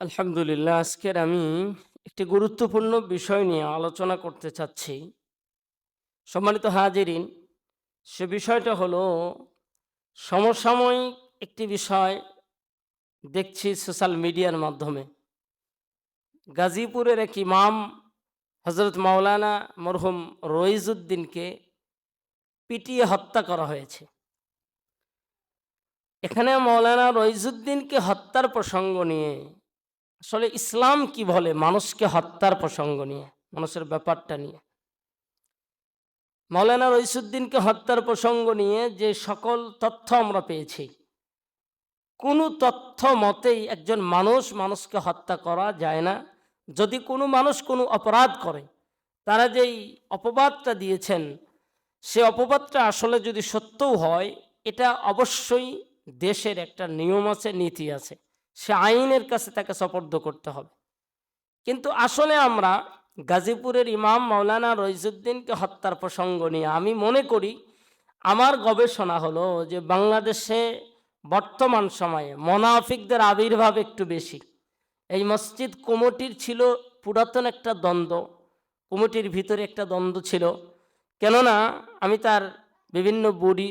আলহামদুলিল্লাহ, আজকের আমি একটি গুরুত্বপূর্ণ বিষয় নিয়ে আলোচনা করতে চাচ্ছি। সম্মানিত হাজিরিন, সে বিষয়টা হলো সমসাময়িক একটি বিষয় দেখছি সোশ্যাল মিডিয়ার মাধ্যমে। গাজীপুরের এক ইমাম হজরত মাওলানা মরহুম রইজুদ্দিনকে পিটিয়ে হত্যা করা হয়েছে। এখানে মৌলানা রইজুদ্দিনকে হত্যার প্রসঙ্গ নিয়ে আসলে ইসলাম কি বলে? মানুষকে হত্যার প্রসঙ্গ নিয়ে, মানুষের ব্যাপারটা নিয়ে। মৌলানা রইসুদ্দিনকে হত্যার প্রসঙ্গ নিয়ে যে সকল তথ্য আমরা পেয়েছি, কোনো তথ্য মতেই একজন মানুষ মানুষকে হত্যা করা যায় না। যদি কোনো মানুষ কোনো অপরাধ করে, তারা যেই অপবাদটা দিয়েছেন, সে অপবাদটা আসলে যদি সত্যও হয়, এটা অবশ্যই দেশের একটা নিয়ম আছে, নীতি আছে। সে আইনের কাছে তাকে সপর্দ করতে হবে। কিন্তু আসলে আমরা গাজীপুরের ইমাম মাওলানা রইজুদ্দিনকে হত্যার প্রসঙ্গ নিয়ে আমি মনে করি, আমার গবেষণা হলো যে বাংলাদেশে বর্তমান সময়ে মোনাফিকদের আবির্ভাব একটু বেশি। এই মসজিদ কমিটির ছিল পুরাতন একটা দ্বন্দ্ব, কমিটির ভিতরে একটা দ্বন্দ্ব ছিল। কেননা আমি তার বিভিন্ন বডি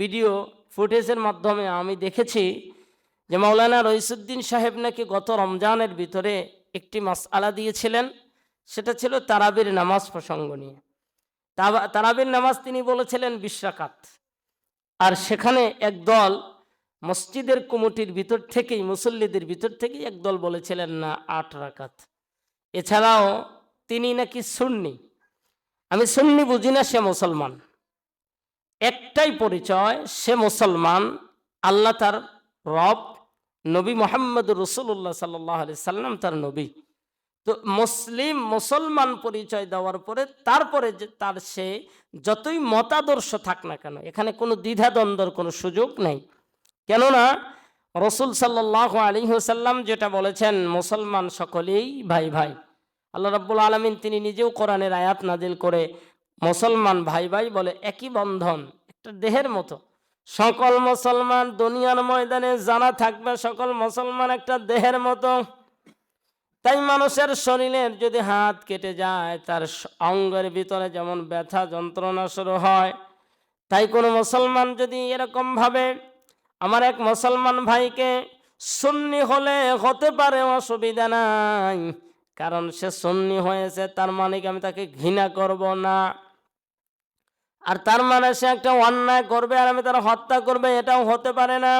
ভিডিও ফুটেজের মাধ্যমে আমি দেখেছি যে মাওলানা রইসুদ্দিন সাহেব নাকি গত রমজানের ভিতরে একটি মাস আলা দিয়েছিলেন, সেটা ছিল তারাবির নামাজ প্রসঙ্গ নিয়ে। তারাবির নামাজ তিনি বলেছিলেন বিশ্বকাত। আর সেখানে একদল মসজিদের কুমুটির ভিতর থেকেই, মুসল্লিদের ভিতর থেকেই একদল বলেছিলেন না, আট রাকাত। এছাড়াও তিনি নাকি সুন্নি। আমি সুন্নি বুঝি না সে মুসলমান। একটাই পরিচয়, সে মুসলমান, আল্লাহ তার রব নবী মোহাম্মদ রসুল্লাহ সাল্লাহ আলি সাল্লাম তার নবী। তো মুসলিম, মুসলমান পরিচয় দেওয়ার পরে তারপরে যে তার সে যতই মতাদর্শ থাক না কেন, এখানে কোনো দ্বিধাদ্বন্দ্বর কোনো সুযোগ নেই। কেননা রসুল সাল্লাহ আলী সাল্লাম যেটা বলেছেন, মুসলমান সকলেই ভাই ভাই। আল্লাহ রাব্বুল আলমিন তিনি নিজেও কোরআনের আয়াত নাজিল করে মুসলমান ভাই ভাই বলে একই বন্ধন, একটা দেহের মতো। সকল মুসলমান দুনিয়ার ময়দানে জানা থাকবে, সকল মুসলমান একটা দেহের মতো। তাই মানুষের শরীরের যদি হাত কেটে যায়, তার অঙ্গের ভিতরে যেমন ব্যথা যন্ত্রণা শুরু হয়, তাই কোনো মুসলমান যদি এরকমভাবে, আমার এক মুসলমান ভাইকে সুন্নি হলে হতে পারে অসুবিধা নাই, কারণ সে সুন্নি হয়েছে, তার মানে কি আমি তাকে ঘৃণা করব না? আর তার মানে সে একটা অন্যায় করবে আর আমি তারা হত্যা করবে, এটাও হতে পারে না।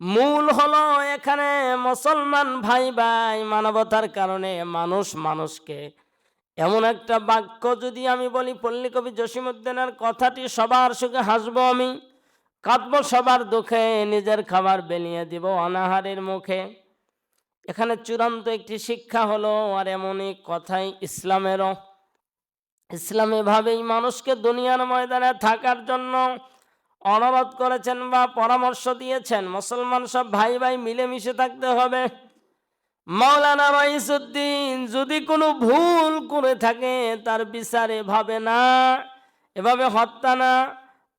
মূল হলো এখানে মুসলমান ভাই ভাই মানবতার কারণে মানুষ মানুষকে। এমন একটা বাক্য যদি আমি বলি, পল্লী কবি জসিমুদ্দিনের কথাটি সবার সুখে হাসবো আমি। কাঁদবো সবার দুঃখে, নিজের খাবার বেলিয়ে দিব অনাহারের মুখে। এখানে চূড়ান্ত একটি শিক্ষা হলো, আর এমনই কথাই ইসলামেরও। ইসলাম এভাবেই মানুষকে দুনিয়ার ময়দানে থাকার জন্য অনুরোধ করেছেন বা পরামর্শ দিয়েছেন। মুসলমান সব ভাই ভাই মিলেমিশে থাকতে হবে। মাওলানা রইসুদ্দিন যদি কোনো ভুল করে থাকে, তার বিচার এভাবে না, এভাবে হত্যা না।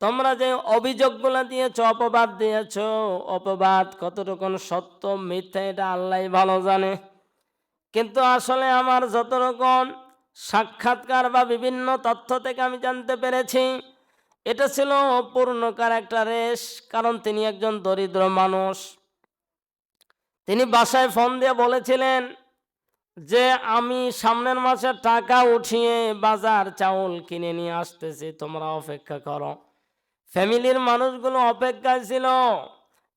তোমরা যে অভিযোগগুলো দিয়েছ, অপবাদ দিয়েছ, অপবাদ কতটুকু সত্য, মিথ্যা, এটা আল্লাহ ভালো জানে। কিন্তু আসলে আমার যত রকম সাক্ষাৎকার বা বিভিন্ন তথ্য থেকে আমি জানতে পেরেছি। এটা ছিল পূর্ণকার একটা কারণ তিনি একজন দরিদ্র মানুষ। তিনি বাসায় ফোন দিয়ে বলেছিলেন যে, আমি সামনের মাসে টাকা উঠিয়ে বাজার চাউল কিনে নিয়ে আসতেছি, তোমরা অপেক্ষা করো। ফ্যামিলির মানুষগুলো অপেক্ষায় ছিল,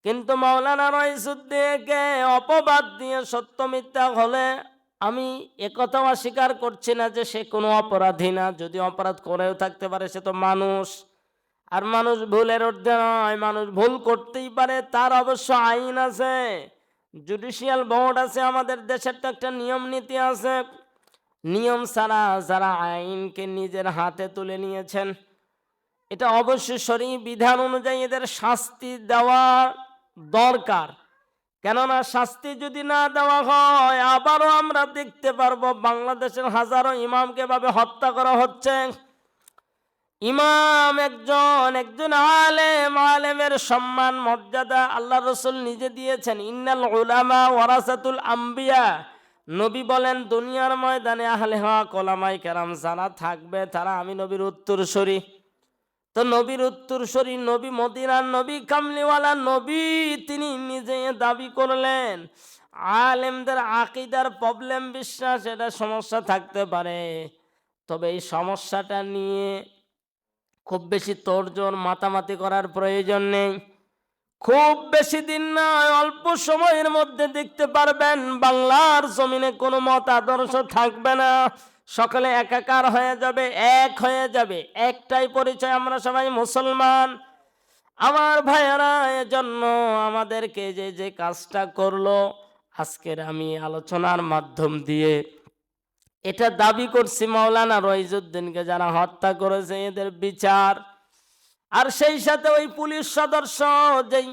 কিন্তু মাওলানা রইসুদ্দিনকে অপবাদ দিয়ে সত্য মিথ্যা হলে আমি একথাও অস্বীকার করছি না যে সে কোনো অপরাধী না, যদি অপরাধ করেও থাকতে পারে সে তো মানুষ। আর মানুষ ভুলের ঊর্ধ্বে নয়, মানুষ ভুল করতেই পারে, তার অবশ্য আইন আছে। জুডিশিয়াল বোর্ড আছে, আমাদের দেশের তো একটা নিয়ম নীতি আছে। নিয়ম ছাড়া যারা আইনকে নিজের হাতে তুলে নিয়েছেন, এটা অবশ্যই সরি বিধান অনুযায়ী এদের শাস্তি দেওয়া দরকার। কেননা শাস্তি যদি না দেওয়া হয়, আবারও আমরা দেখতে পারব বাংলাদেশের হাজারো ইমামকে ভাবে হত্যা করা হচ্ছে। ইমাম একজন একজন আলেম, আলেমের সম্মান, মর্যাদা আল্লাহ রসুল নিজে দিয়েছেন। ইন্নাল উলামা ওয়ারাসাতুল আম্বিয়া। নবী বলেন, দুনিয়ার ময়দানে আহলে হওয়া কলামাই কেরাম যারা থাকবে, তারা আমি নবীর উত্তর উত্তরসূরি। তো নবীর উত্তরসূরি নবী মদিনার নবী কামলিওয়ালা নবী তিনি নিজে দাবি করলেন, আলেমদের আকিদার প্রবলেম বিশ্বাস, এটা সমস্যা থাকতে পারে। তবে এই সমস্যাটা নিয়ে খুব বেশি তোড়জোড় মাতামাতি করার প্রয়োজন নেই। খুব বেশি দিন নয় অল্প সময়ের মধ্যে দেখতে পারবেন বাংলার জমিনে কোনো মত আদর্শ থাকবে না। সকলে একাকার হয়ে যাবে, এক হয়ে যাবে। একটাই পরিচয়, আমরা সবাই মুসলমান। আমার ভাইয়েরা, এজন্য আমাদেরকে যে যে কাজটা করল, আজকের আমি আলোচনার মাধ্যম দিয়ে এটা দাবি করছি মাওলানা রইজুদ্দিনকে যারা হত্যা করেছে, এদের বিচার। আর সেই সাথে ওই পুলিশ সদস্য যেই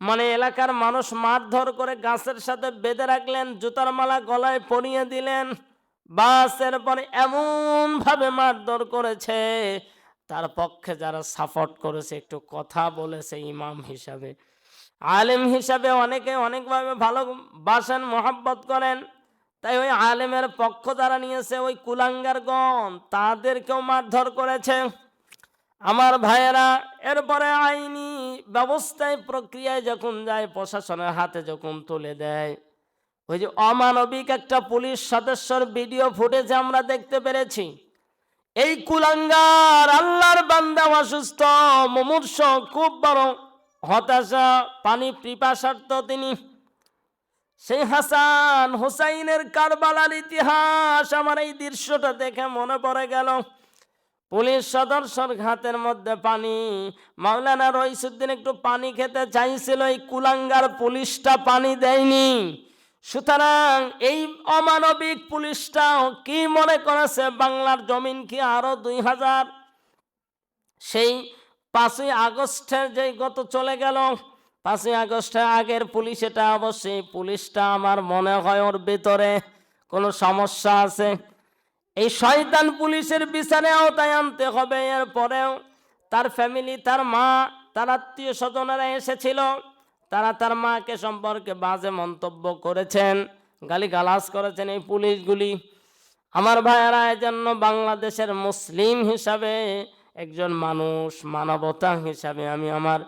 মানে এলাকার মানুষ মারধর করে গাছের সাথে বেঁধে রাখলেন, জুতার মালা গলায় পরিয়ে দিলেন বাস এরপরে এমন ভাবে মারধর করেছে, তার পক্ষে যারা সাপোর্ট করেছে, একটু কথা বলেছে ইমাম হিসাবে। আলেম হিসাবে অনেকে অনেকভাবে ভালো বাসেন মোহাব্বত করেন, তাই ওই আলেমের পক্ষ যারা নিয়েছে, ওই কুলাঙ্গারগণ, তাদেরকেও মারধর করেছে। আমার ভাইয়েরা, এরপরে আইনি ব্যবস্থায়, প্রক্রিয়ায় যখন যায়, প্রশাসনের হাতে যখন তুলে দেয় ওই যে অমানবিক একটা পুলিশ সদস্যর ভিডিও ফুটেজ আমরা দেখতে পেরেছি। এই কুলাঙ্গার আল্লাহর বান্দা অসুস্থ, মুমূর্ষ, খুব বড় হতাশা, পানি পিপাসার্থ তিনি। সেই হাসান হুসাইনের কারবালার ইতিহাস আমার এই দৃশ্যটা দেখে মনে পড়ে গেল। পুলিশ সদস্যর ঘাতের মধ্যে পানি। মাওলানা রইসুদ্দিন একটু পানি খেতে চাইছিল, এই কুলাঙ্গার পুলিশটা পানি দেয়নি। সুতরাং এই অমানবিক পুলিশটাও কি মনে করেছে? বাংলার জমিন কি আরও দুই হাজার? সেই পাঁচই আগস্টের যে গত চলে গেল, পাঁচই আগস্টের আগের পুলিশ এটা অবশ্যই, পুলিশটা আমার মনে হয় ওর ভিতরে কোনো সমস্যা আছে। এই শয়তান পুলিশের বিচারে আওতায় আনতে হবে, এরপরেও তার ফ্যামিলি তার মা, তার আত্মীয় স্বজনেরা এসেছিল। তারা তার মাকে সম্পর্কে বাজে মন্তব্য করেছেন গালি গালাজ করেছেন এই পুলিশগুলি। আমার ভাইয়েরা, এজন্য বাংলাদেশের মুসলিম হিসাবে, একজন মানুষ মানবতা হিসাবে আমি আমার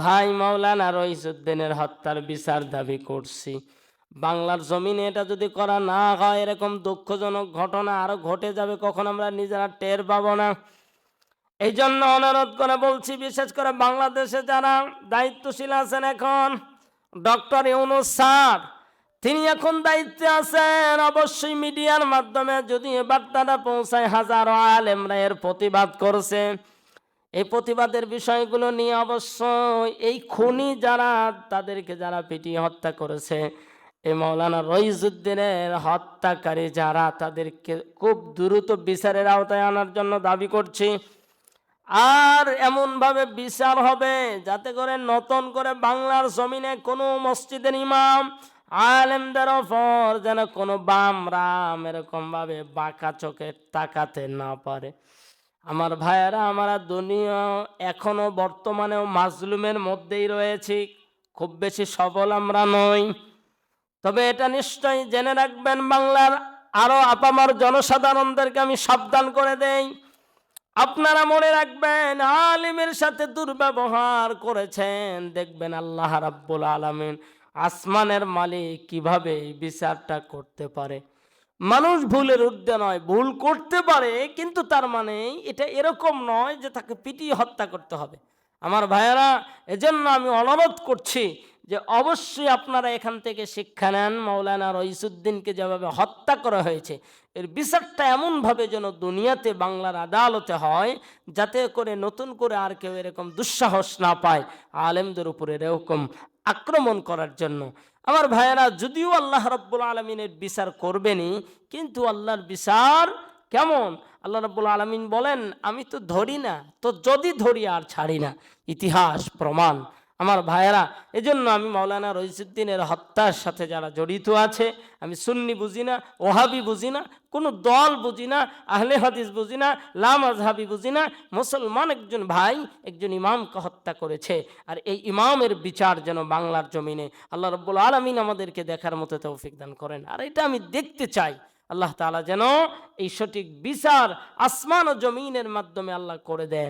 ভাই মাওলানা রইসুদ্দিনের হত্যার বিচার দাবি করছি। বাংলার জমিনে এটা যদি করা না হয়, এরকম দুঃখজনক ঘটনা আরও ঘটে যাবে, কখন আমরা নিজেরা টের পাবো না। এই জন্য অনুরোধ করে বলছি, বিশেষ করে বাংলাদেশে যারা দায়িত্বশীল আছেন এখন, ডক্টর ইউনুস স্যার, তিনি এখন দায়িত্বে আছেন, অবশ্যই মিডিয়ার মাধ্যমে যদি এ বার্তাটা পৌঁছায় হাজারো আলেমরা এর প্রতিবাদ করছে। এই প্রতিবাদের বিষয়গুলো নিয়ে অবশ্যই এই খুনি যারা, তাদেরকে যারা পিটিয়ে হত্যা করেছে এই মৌলানা রইজুদ্দিনের হত্যাকারী যারা, তাদেরকে খুব দ্রুত বিচারের আওতায় আনার জন্য দাবি করছি। আর এমনভাবে বিচার হবে যাতে করে নতুন করে বাংলার জমিনে কোনো মসজিদের ইমাম আলেমদের ওপর যেন কোনো বাম রাম এরকমভাবে বাঁকা চোখে তাকাতে না পারে। আমার ভাইয়েরা, আমরা দুনিয়া এখনও বর্তমানেও মাজলুমের মধ্যেই রয়েছি। খুব বেশি সবল আমরা নই। তবে এটা নিশ্চয়ই জেনে রাখবেন, বাংলার আরও আপামার জনসাধারণদেরকে আমি সাবধান করে দেই। আপনারা মনে রাখবেন, আলিমের সাথে দুর্ব্যবহার করেছেন। দেখবেন আল্লাহ রাব্বুল আলামিন আসমানের মালিক কীভাবে বিচারটা করতে পারে। মানুষ ভুলের ঊর্ধ্বে নয়, ভুল করতে পারে, কিন্তু তার মানে এটা এরকম নয় যে তাকে পিটিয়ে হত্যা করতে হবে। আমার ভাইয়েরা, এজন্য আমি অনুরোধ করছি যে অবশ্যই আপনারা এখান থেকে শিক্ষা নেন। মৌলানা রইসুদ্দিনকে যেভাবে হত্যা করা হয়েছে, এর বিচারটা এমনভাবে যেন দুনিয়াতে বাংলার আদালতে হয়, যাতে করে নতুন করে আর কেউ এরকম দুঃসাহস না পায় আলেমদের উপরে এরকম আক্রমণ করার জন্য। আমার ভাইয়েরা, যদিও আল্লাহ রব্বুল আলমিনের বিচার করবেনই, কিন্তু আল্লাহর বিচার কেমন? আল্লাহ রব্বুল আলমিন বলেন, আমি তো ধরি না, তো যদি ধরি আর ছাড়ি না। ইতিহাস, প্রমাণ। আমার ভাইয়েরা, এজন্য আমি মাওলানা রইসুদ্দিনের হত্যার সাথে যারা জড়িত আছে, আমি সুন্নি বুঝি না, ওহাবি বুঝি না, কোনো দল বুঝি না, আহলে হাদিস বুঝি না লাম আজহাবি বুঝি না, মুসলমান একজন ভাই, একজন ইমামকে হত্যা করেছে। আর এই ইমামের বিচার যেন বাংলার জমিনে আল্লাহ রব্বুল আলমিন আমাদেরকে দেখার মতো তৌফিক দান করেন। আর এটা আমি দেখতে চাই, আল্লাহ তাআলা যেন এই সঠিক বিচার আসমান ও জমিনের মাধ্যমে আল্লাহ করে দেন।